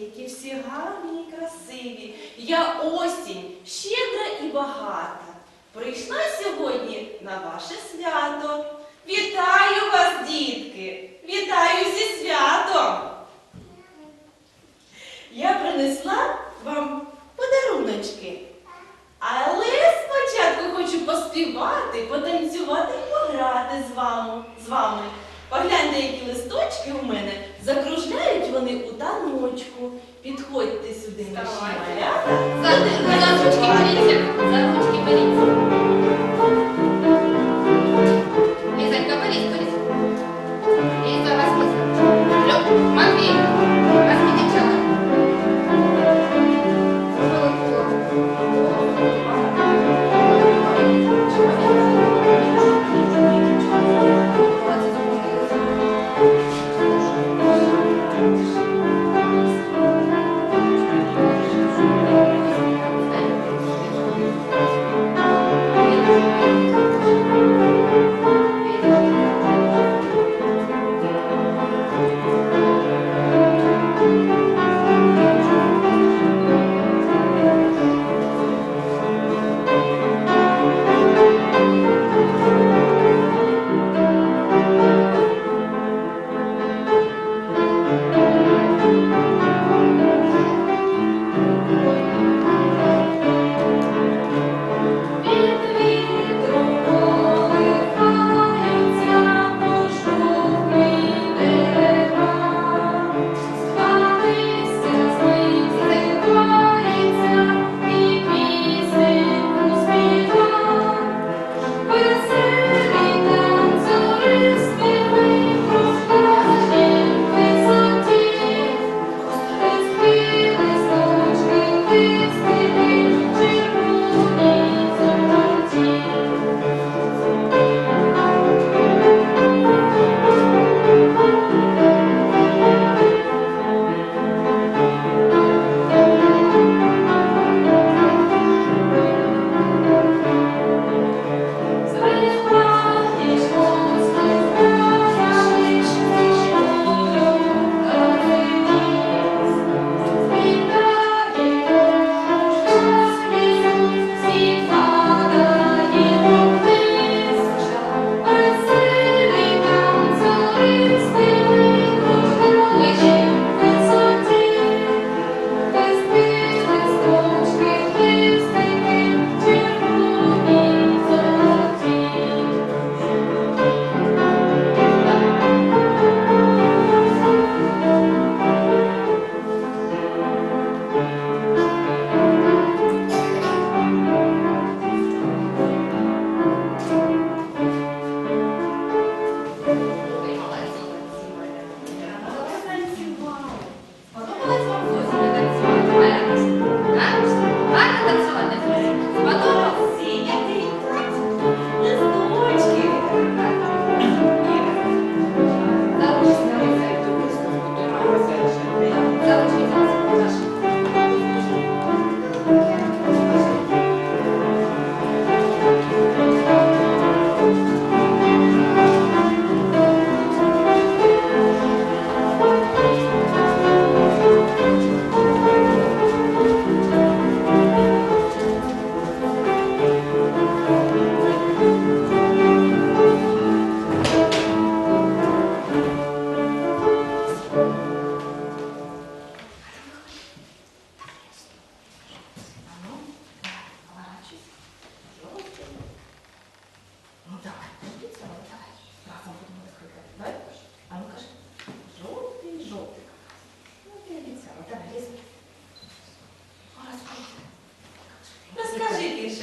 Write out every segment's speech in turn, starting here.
які всі гарні і красиві. Я осінь щедра і багата. Прийшла сьогодні на ваше свято. Вітаю вас, дітки! Вітаю зі святом! Я принесла вам подаруночки. Але спочатку хочу поспівати, потанцювати і пограти з вами. Погляньте, які листочки у мене. Закружляють вони у таночку. Підходьте сюди, наші малята. За ручки беріться, за ручки беріться.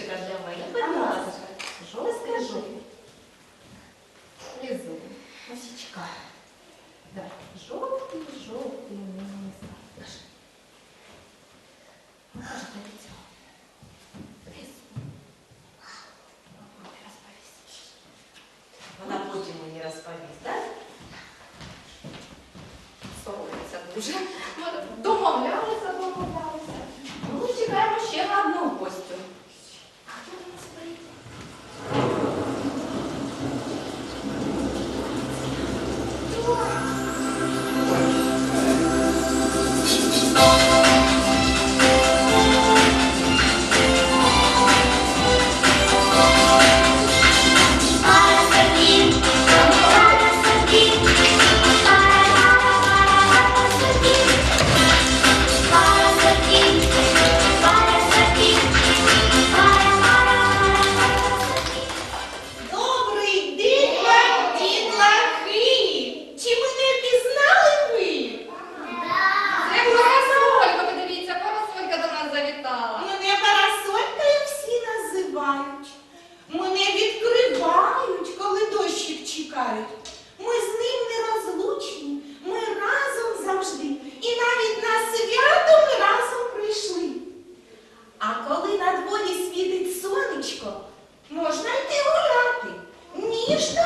Вчителька для мене. Будь ласка, що розкажу? Лізу, осічка. Давай. Жовтий, жовтий. завітала. Ну, Мене парасолькою всі називають. Ну, Мене відкривають, коли дощів чекають. Ми з ним нерозлучні, ми разом завжди. І навіть на свято ми разом прийшли. А коли на дворі світить сонечко, можна йти гуляти. Ніжно.